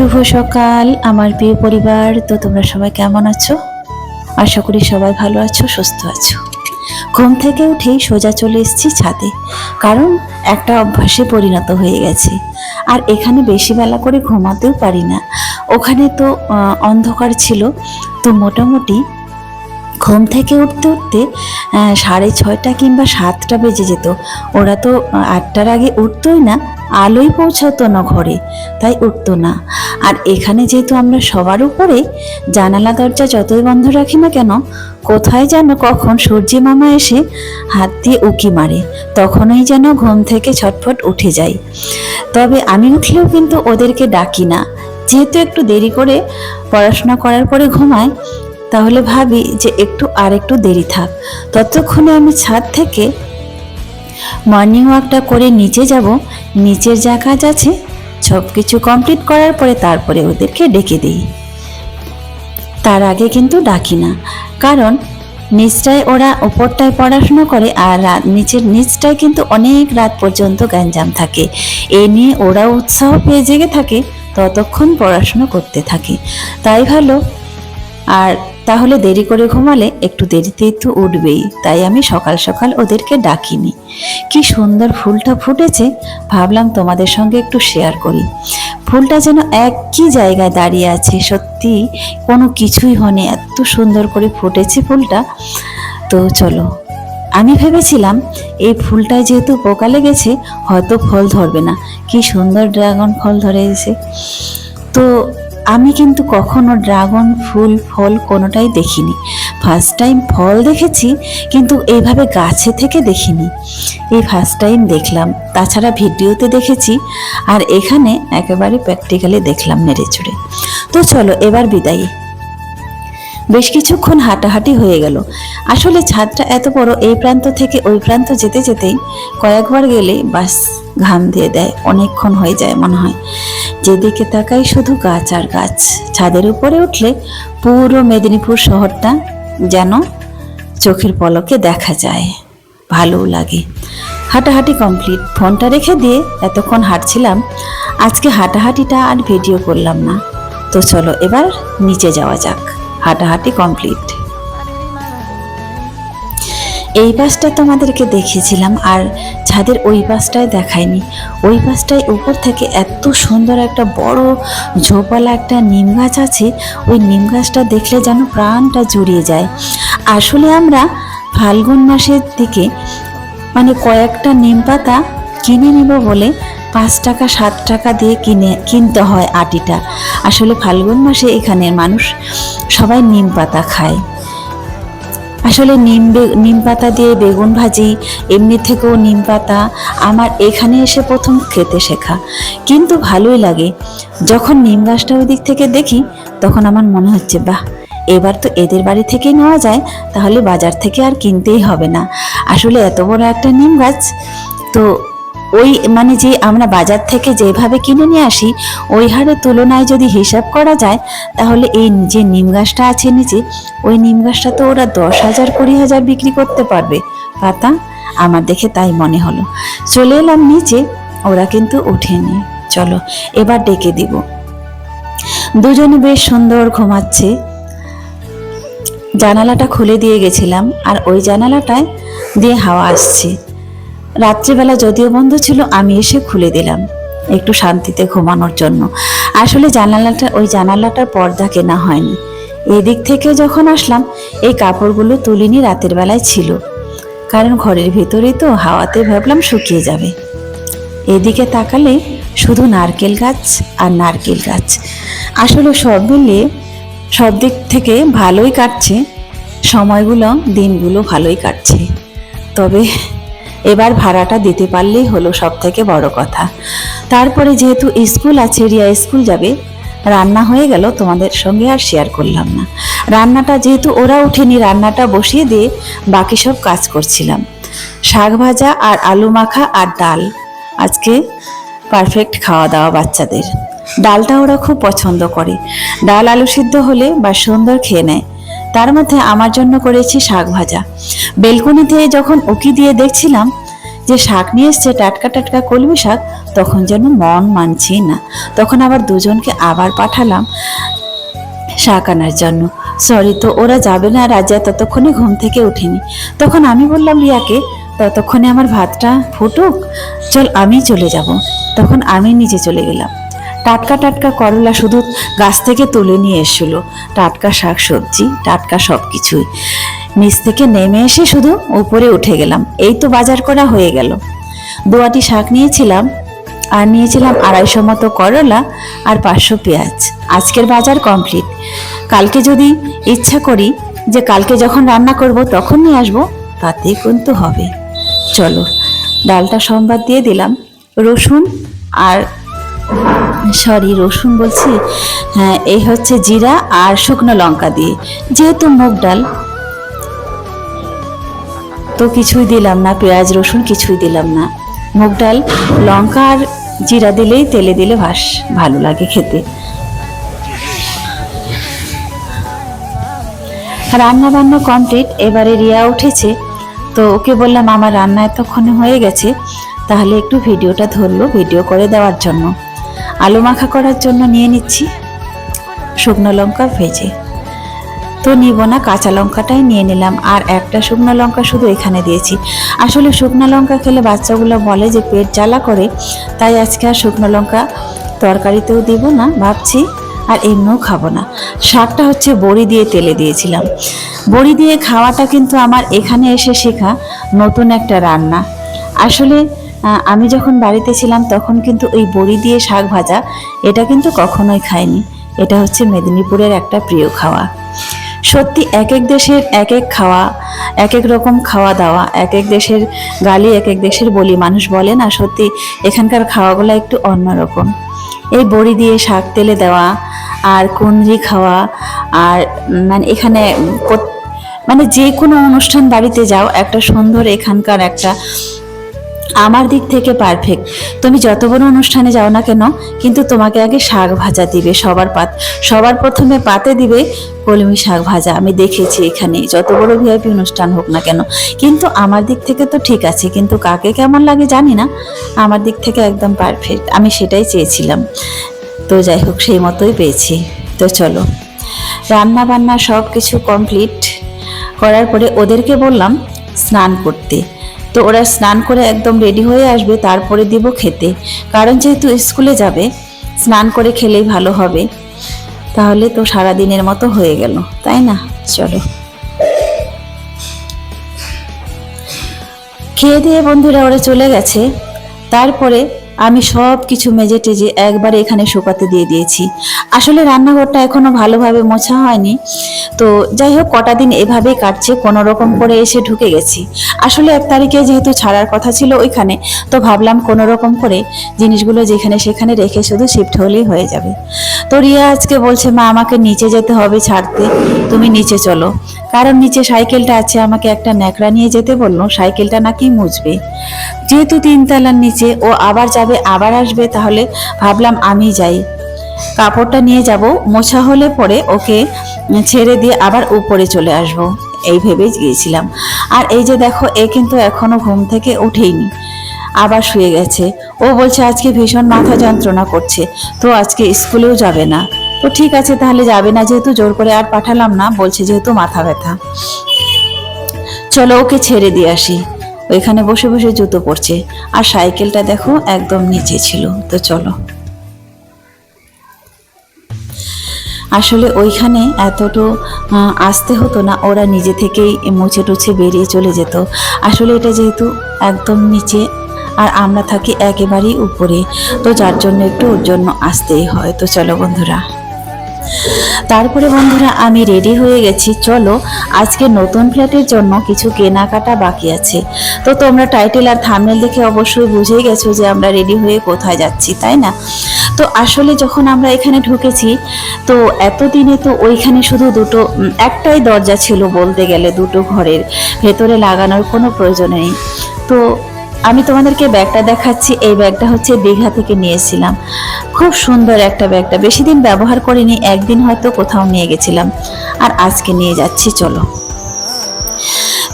শুভ সকাল, আমার প্রিয় পরিবার। তো তোমরা সবাই কেমন আছো? আশা করি সবাই ভালো আছো, সুস্থ আছো। ঘুম থেকে উঠেই সোজা চলে এসেছি ছাদে, কারণ একটা অভ্যাসে পরিণত হয়ে গেছে। আর এখানে বেশি বেলা করে ঘুমাতেও পারি না। ওখানে তো অন্ধকার ছিল, তো মোটামুটি ঘুম থেকে উঠতে উঠতে সাড়ে ছয়টা কিংবা সাতটা বেজে যেত। ওরা তো আটটার আগে উঠতোই না আলোই পৌঁছাতো না ঘরে, তাই উঠতো না। আর এখানে যেহেতু আমরা সবার উপরে, জানালা, দরজা যতই বন্ধ রাখি না কেন, কোথায় যেন কখন সূর্যি মামা এসে হাত দিয়ে উকি মারে, তখনই যেন ঘুম থেকে ছটফট উঠে যাই তবে আমি উঠলেও কিন্তু ওদেরকে ডাকি না। যেহেতু একটু দেরি করে পড়াশোনা করার পরে ঘুমায় তাহলে ভাবি যে একটু আর একটু দেরি থাক। ততক্ষণে আমি ছাদ থেকে মর্নিং ওয়াকটা করে নিচে যাব। নিচের যা কাজ আছে সব কিছু কমপ্লিট করার পরে তারপরে ওদেরকে ডেকে দিই। তার আগে কিন্তু ডাকি না, কারণ নিচটায় ওরা ওপরটায় পড়াশুনো করে আর রাত, নিচের নিচটায় কিন্তু অনেক রাত পর্যন্ত গ্যাঞ্জাম থাকে। এ নিয়ে ওরা উৎসাহ পেয়ে জেগে থাকে, ততক্ষণ পড়াশুনো করতে থাকে। তাই ভালো। আর তাহলে দেরি করে ঘুমালে একটু দেরিতেই তো উঠবেই। তাই আমি সকাল সকাল ওদেরকে ডাকিনি। কি সুন্দর ফুলটা ফুটেছে, ভাবলাম তোমাদের সঙ্গে একটু শেয়ার করি। ফুলটা যেন একই জায়গায় দাঁড়িয়ে আছে, সত্যি কোনো কিছুই হয়নি। এত সুন্দর করে ফুটেছে ফুলটা। তো চলো, আমি ভেবেছিলাম এই ফুলটায় যেহেতু পোকা লেগেছে, হয়তো ফল ধরবে না। কি সুন্দর ড্রাগন ফল ধরেছে। তো আমি কিন্তু কখনো ড্রাগন, ফুল, ফল কোনোটাই দেখিনি। ফার্স্ট টাইম ফল দেখেছি, কিন্তু এইভাবে গাছে থেকে দেখিনি। এই ফার্স্ট টাইম দেখলাম। তাছাড়া ভিডিওতে দেখেছি, আর এখানে একেবারে প্র্যাকটিক্যালি দেখলাম নেড়ে চড়ে তো চলো, এবার বিদায়ী। বেশ কিছুক্ষণ হাঁটাহাঁটি হয়ে গেল। আসলে ছাদটা এত বড় এই প্রান্ত থেকে ওই প্রান্ত যেতে যেতেই কয়েকবার গেলে বাস ঘাম দিয়ে দেয়, অনেকক্ষণ হয়ে যায় মনে হয়। যেদিকে তাকাই শুধু গাছ আর গাছ। ছাদের উপরে উঠলে পুরো মেদিনীপুর শহরটা যেন চোখের পলকে দেখা যায়। ভালোও লাগে। হাঁটাহাঁটি কমপ্লিট। ফোনটা রেখে দিয়ে এতক্ষণ হাঁটছিলাম। আজকে হাঁটাহাঁটিটা আর ভিডিও করলাম না। তো চলো এবার নিচে যাওয়া যাক। হাঁটাহাঁটি কমপ্লিট। এই পাশটা তোমাদেরকে দেখিয়েছিলাম আর ছাদের ওই পাশটায় দেখায়নি। ওই পাশটায় উপর থেকে এত সুন্দর একটা বড় ঝোপালা একটা নিম গাছ আছে, ওই নিম গাছটা দেখলে যেন প্রাণটা জুড়িয়ে যায়। আসলে আমরা ফাল্গুন মাসের দিকে মানে কয়েকটা নিম পাতা কিনে নিব বলে পাঁচ টাকা, সাত টাকা দিয়ে কিনে, কিনতে হয় আটিটা। আসলে ফাল্গুন মাসে এখানের মানুষ সবাই নিম পাতা খায়। আসলে নিম নিম পাতা দিয়ে বেগুন ভাজি, এমনি থেকেও নিম পাতা আমার এখানে এসে প্রথম খেতে শেখা। কিন্তু ভালোই লাগে। যখন নিম গাছটা ওই দিক থেকে দেখি, তখন আমার মনে হচ্ছে, বাহ, এবার তো এদের বাড়ি থেকেই নেওয়া যায়, তাহলে বাজার থেকে আর কিনতেই হবে না। আসলে এত বড় একটা নিম গাছ, তো ওই মানে যে আমরা বাজার থেকে যেভাবে কিনে নিয়ে আসি, ওই হারের তুলনায় যদি হিসাব করা যায়, তাহলে এই যে নিম গাছটা আছে নিচে, ওই নিম গাছটা তো ওরা দশ হাজার কুড়ি হাজার বিক্রি করতে পারবে। পাতা? আমার দেখে তাই মনে হলো। চলে এলাম নিচে, ওরা কিন্তু ওঠেনি। চলো, এবার ডেকে দিব। দুজনে বেশ সুন্দর ঘুমাচ্ছে। জানালাটা খুলে দিয়ে গেছিলাম, আর ওই জানালাটায় দিয়ে হাওয়া আসছে। রাত্রিবেলা যদিও বন্ধ ছিল, আমি এসে খুলে দিলাম। একটু শান্তিতে ঘুমানোর জন্য। আসলে জানালাটা, ওই জানালাটার পর্দা কেনা হয়নি। এদিক থেকে যখন আসলাম, এই কাপড়গুলো তুলিনি রাতের বেলায় ছিল। কারণ ঘরের ভেতরেই তো হাওয়াতে ভাবলাম শুকিয়ে যাবে। এদিকে তাকালে শুধু নারকেল গাছ আর নারকেল গাছ। আসলে সব মিলিয়ে সব দিক থেকে ভালোই কাটছে। সময়গুলো, দিনগুলো ভালোই কাটছে। তবে এবার ভাড়াটা দিতে পারলেই হলো সব থেকে বড় কথা। তারপরে যেহেতু স্কুল আছে, রিয়া স্কুল যাবে, রান্না হয়ে গেল, তোমাদের সঙ্গে আর শেয়ার করলাম না। রান্নাটা যেহেতু ওরা উঠেনি রান্নাটা বসিয়ে দিয়ে বাকি সব কাজ করছিলাম। শাক ভাজা আর আলু মাখা আর ডাল। আজকে পারফেক্ট খাওয়া দাওয়া বাচ্চাদের। ডালটা ওরা খুব পছন্দ করে। ডাল আলু সিদ্ধ হলে বা সুন্দর খেয়ে নেয়। তার মধ্যে আমার জন্য করেছি শাক ভাজা। বেলকুনিতে যখন উকি দিয়ে দেখছিলাম যে শাক নিয়ে এসছে টাটকা টাটকা কলমি শাক, তখন যেন মন মানছি না। তখন আবার দুজনকে আবার পাঠালাম শাক আনার জন্য। সরি তো, ওরা যাবে না রাজা ততক্ষণে ঘুম থেকে উঠেনি। তখন আমি বললাম, রিয়াকে, ততক্ষণে আমার ভাতটা ফুটুক, চল আমি চলে যাব। তখন আমি নিচে চলে গেলাম। টাটকা টাটকা করলা শুধু গাছ থেকে তুলে নিয়ে এসেছিল। টাটকা শাক সবজি, টাটকা সব কিছুই নিচ থেকে নেমে এসে শুধু উপরে উঠে গেলাম। এই তো বাজার করা হয়ে গেল। দোয়াটি শাক নিয়েছিলাম, আর নিয়েছিলাম আড়াইশো মতো করলা আর পাঁচশো পেঁয়াজ। আজকের বাজার কমপ্লিট। কালকে যদি ইচ্ছা করি যে কালকে যখন রান্না করব তখন নিয়ে আসব তাতেই কিন্তু হবে। চলো, ডালটা সোমবার দিয়ে দিলাম। রসুন আর সরি, রসুন বলছি। হ্যাঁ এই হচ্ছে জিরা আর শুকনো লঙ্কা দিয়ে। যেহেতু মুগ ডাল, তো কিছুই দিলাম না, পেঁয়াজ, রসুন কিছুই দিলাম না। মুগ ডাল, লঙ্কা আর জিরা দিলেই তেলে দিলে ভাস, ভালো লাগে খেতে। রান্না বান্না কমপ্লিট এবারে রিয়া উঠেছে, তো ওকে বললাম, আমার রান্না এতক্ষণে হয়ে গেছে, তাহলে একটু ভিডিওটা ধরলো, ভিডিও করে দেওয়ার জন্য। আলু মাখা করার জন্য নিয়ে নিচ্ছি শুকনো লঙ্কা ভেজে। তো নিব না, কাঁচা লঙ্কাটাই নিয়ে নিলাম। আর একটা শুকনো লঙ্কা শুধু এখানে দিয়েছি। আসলে শুকনো লঙ্কা খেলে বাচ্চাগুলো বলে যে পেট জ্বালা করে, তাই আজকে আর শুকনো লঙ্কা তরকারিতেও দিব না, ভাবছি আর এমনিও খাব না। শাকটা হচ্ছে বড়ি দিয়ে তেলে দিয়েছিলাম। বড়ি দিয়ে খাওয়াটা কিন্তু আমার এখানে এসে শেখা নতুন একটা রান্না। আসলে আমি যখন বাড়িতে ছিলাম তখন কিন্তু ওই বড়ি দিয়ে শাক ভাজা, এটা কিন্তু কখনোই খাইনি। এটা হচ্ছে মেদিনীপুরের একটা প্রিয় খাওয়া। সত্যি এক এক দেশের এক এক খাওয়া, এক এক রকম খাওয়া দাওয়া, এক এক দেশের গালি, এক এক দেশের বলি মানুষ বলে না, সত্যি এখানকার খাওয়াগুলো একটু অন্যরকম এই বড়ি দিয়ে শাক তেলে দেওয়া আর কুন্দ্রি খাওয়া আর মানে এখানে মানে যে কোনো অনুষ্ঠান বাড়িতে যাও, একটা সুন্দর এখানকার একটা আমার দিক থেকে পারফেক্ট তুমি যত বড় অনুষ্ঠানে যাও না কেন, কিন্তু তোমাকে আগে শাক ভাজা দিবে সবার পাত। সবার প্রথমে পাতে দিবে কলমি শাক ভাজা। আমি দেখেছি এখানে, যত বড় ভিআইপি অনুষ্ঠান হোক না কেন। কিন্তু আমার দিক থেকে তো ঠিক আছে, কিন্তু কাকে কেমন লাগে জানি না। আমার দিক থেকে একদম পারফেক্ট আমি সেটাই চেয়েছিলাম। তো যাই হোক, সেই মতোই পেয়েছি। তো চলো। রান্না বান্না সব কিছু কমপ্লিট করার পরে ওদেরকে বললাম, স্নান করতে। তো ওরা স্নান করে একদম রেডি হয়ে আসবে, তারপরে দিব খেতে। কারণ যেহেতু স্কুলে যাবে, স্নান করে খেলেই ভালো হবে। তাহলে তো সারা দিনের মতো হয়ে গেল, তাই না? চলো। খেয়ে দিয়ে বন্ধুরা ওরা চলে গেছে। তারপরে আমি সব কিছু মেজে টেজে একবারে এখানে শুকাতে দিয়ে দিয়েছি। আসলে রান্নাঘরটা এখনও ভালোভাবে মোছা হয়নি। তো যাই হোক, কটা দিন এভাবেই কাটছে, কোনো রকম করে এসে ঢুকে গেছি। আসলে এক তারিখে যেহেতু ছাড়ার কথা ছিল ওইখানে, তো ভাবলাম কোনো রকম করে জিনিসগুলো যেখানে সেখানে রেখে শুধু শিফট হলেই হয়ে যাবে। তো রিয়া আজকে বলছে, মা, আমাকে নিচে যেতে হবে ছাড়তে, তুমি নিচে চলো। কারণ নিচে সাইকেলটা আছে, আমাকে একটা ন্যাকড়া নিয়ে যেতে বলল, সাইকেলটা নাকি মুছবে। যেহেতু তিনতলার নিচে, ও আবার যাবে, আবার আসবে, তাহলে ভাবলাম আমি যাই। কাপড়টা নিয়ে যাব, মোছা হলে পরে ওকে ছেড়ে দিয়ে আবার উপরে চলে আসব। এই ভেবেই গিয়েছিলাম। আর এই যে দেখো, এ কিন্তু এখনও ঘুম থেকে উঠেইনি আবার শুয়ে গেছে। ও বলছে, আজকে ভীষণ মাথা যন্ত্রণা করছে। তো আজকে স্কুলেও যাবে না। তো ঠিক আছে, তাহলে যাবে না যেহেতু, জোর করে আর পাঠালাম না। বলছে, যেহেতু মাথা ব্যথা। চলো, ওকে ছেড়ে দিয়ে আসি। ওইখানে বসে বসে জুতো পড়ছে আর সাইকেলটা দেখো, একদম নিচে ছিল। তো চলো। আসলে ওইখানে এতটু আসতে হতো না। ওরা নিজে থেকেই মুছে টুছে বেরিয়ে চলে যেত। আসলে এটা যেহেতু একদম নিচে আর আমরা থাকি একেবারেই উপরে। তো যার জন্য একটু ওর জন্য আসতেই হয়। তো চলো বন্ধুরা। তারপরে বন্ধুরা, আমি রেডি হয়ে গেছি। চলো, আজকে নতুন ফ্ল্যাটের জন্য কিছু কেনাকাটা বাকি আছে। তো তোমরা টাইটেল আর থামনেল দেখে অবশ্যই বুঝেই গেছো যে আমরা রেডি হয়ে কোথায় যাচ্ছি, তাই না? তো আসলে যখন আমরা এখানে ঢুকেছি, তো এতদিনে তো ওইখানে শুধু দুটো একটাই দরজা ছিল বলতে গেলে দুটো ঘরের। ভেতরে লাগানোর কোনো প্রয়োজন নেই। তো আমি তোমাদেরকে ব্যাগটা দেখাচ্ছি। এই ব্যাগটা হচ্ছে দীঘা থেকে নিয়েছিলাম। খুব সুন্দর একটা ব্যাগটা। বেশি দিন ব্যবহার করিনি, একদিন হয়তো কোথাও নিয়ে গেছিলাম। আর আজকে নিয়ে যাচ্ছি, চলো।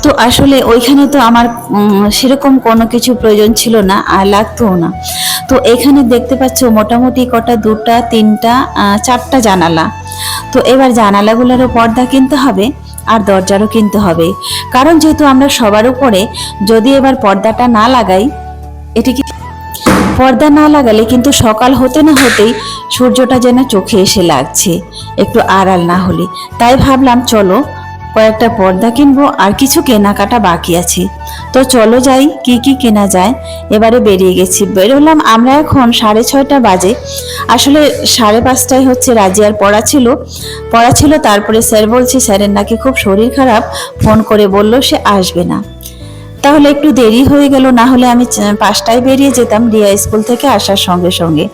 তো আসলে ওইখানে তো আমার সেরকম কোনো কিছু প্রয়োজন ছিল না, আর লাগতোও না। তো এখানে দেখতে পাচ্ছ মোটামুটি কটা, দুটা, তিনটা চারটা জানালা। তো এবার জানালাগুলোরও পর্দা কিনতে হবে। আর দরজারও কিনতে হবে। কারণ যেহেতু আমরা সবার উপরে যদি এবার পর্দাটা না লাগাই, এটি কি পর্দা না লাগালে কিন্তু সকাল হতে না হতেই সূর্যটা যেন চোখে এসে লাগছে। একটু আড়াল না হলে। তাই ভাবলাম, চলো কয়েকটা পর্দা কিনবো আর কিছু কেনাকাটা বাকি আছে। তো চলো যাই, কি কি কেনা যায়। এবারে বেরিয়ে গেছি। বেরোলাম আমরা এখন সাড়ে ছয়টা বাজে। আসলে সাড়ে পাঁচটায় হচ্ছে রাজিয়ার পড়া ছিল। পড়া ছিল, তারপরে স্যার বলছে, স্যারের নাকি খুব শরীর খারাপ। ফোন করে বলল, সে আসবে না। তাহলে একটু দেরি হয়ে গেল, না হলে আমি পাঁচটায় বেরিয়ে যেতাম রিয়া স্কুল থেকে আসার সঙ্গে সঙ্গে।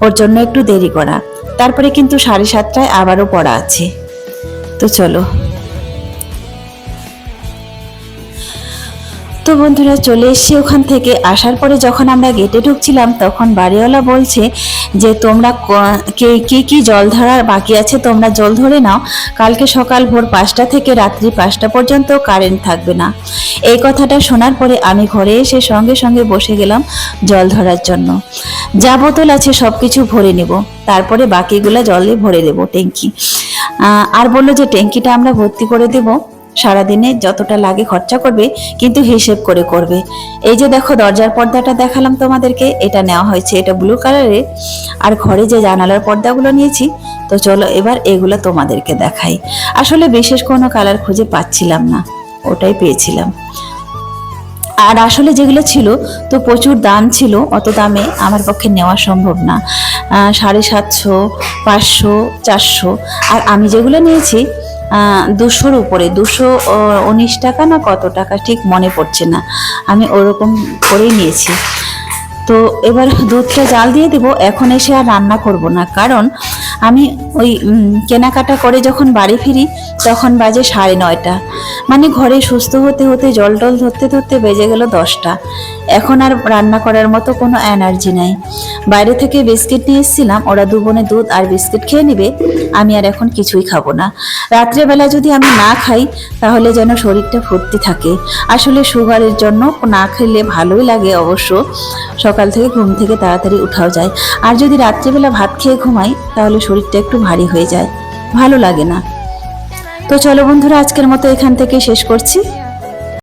ওর জন্য একটু দেরি করা। তারপরে কিন্তু সাড়ে সাতটায় আবারও পড়া আছে। তো চলো। তো বন্ধুরা চলে এসেছি ওখান থেকে। আসার পরে যখন আমরা গেটে ঢুকছিলাম, তখন বাড়িওয়ালা বলছে যে, তোমরা কে কি কি জল ধরার বাকি আছে? তোমরা জল ধরে নাও। কালকে সকাল ভোর পাঁচটা থেকে রাত্রি পাঁচটা পর্যন্ত কারেন্ট থাকবে না। এই কথাটা শোনার পরে আমি ঘরে এসে সঙ্গে সঙ্গে বসে গেলাম জল ধরার জন্য। যা বোতল আছে সব কিছু ভরে নেব। তারপরে বাকিগুলা জলে ভরে দেবো ট্যাঙ্কি। আর বলল যে, ট্যাঙ্কিটা আমরা ভর্তি করে দেবো। সারাদিনে যতটা লাগে খরচা করবে, কিন্তু হিসেব করে করবে। এই যে দেখো, দরজার পর্দাটা দেখালাম তোমাদেরকে, এটা নেওয়া হয়েছে, এটা ব্লু কালারের আর ঘরে যে জানালার পর্দাগুলো নিয়েছি, তো চলো এবার এগুলো তোমাদেরকে দেখাই। আসলে বিশেষ কোনো কালার খুঁজে পাচ্ছিলাম না, ওটাই পেয়েছিলাম। আর আসলে যেগুলো ছিল, তো প্রচুর দাম ছিল, অত দামে আমার পক্ষে নেওয়া সম্ভব না। সাড়ে সাতশো, পাঁচশো, চারশো। আর আমি যেগুলো নিয়েছি দুশোর উপরে, দুশো উনিশ টাকা না কত টাকা ঠিক মনে পড়ছে না। আমি ওরকম করেই নিয়েছি। তো এবার দুধটা জাল দিয়ে দেব, এখন এসে আর রান্না করব না। কারণ আমি ওই কেনাকাটা করে যখন বাড়ি ফিরি, তখন বাজে সাড়ে নয়টা। মানে ঘরে সুস্থ হতে হতে, জল টল ধরতে ধরতে বেজে গেল দশটা। এখন আর রান্না করার মতো কোনো এনার্জি নাই। বাইরে থেকে বিস্কিট নিয়ে এসেছিলাম, ওরা দু বোনে দুধ আর বিস্কিট খেয়ে নেবে, আমি আর এখন কিছুই খাব না। রাত্রেবেলা যদি আমি না খাই, তাহলে যেন শরীরটা ফুর্তি থাকে। আসলে সুগারের জন্য না খেলে ভালোই লাগে অবশ্য। সকাল থেকে ঘুম থেকে তাড়াতাড়ি উঠাও যায়। আর যদি রাত্রেবেলা ভাত খেয়ে ঘুমাই, তাহলে শরীরটা একটু ভারী হয়ে যায়। ভালো লাগে না। তো চলো বন্ধুরা, আজকের মতো এখান থেকে শেষ করছি।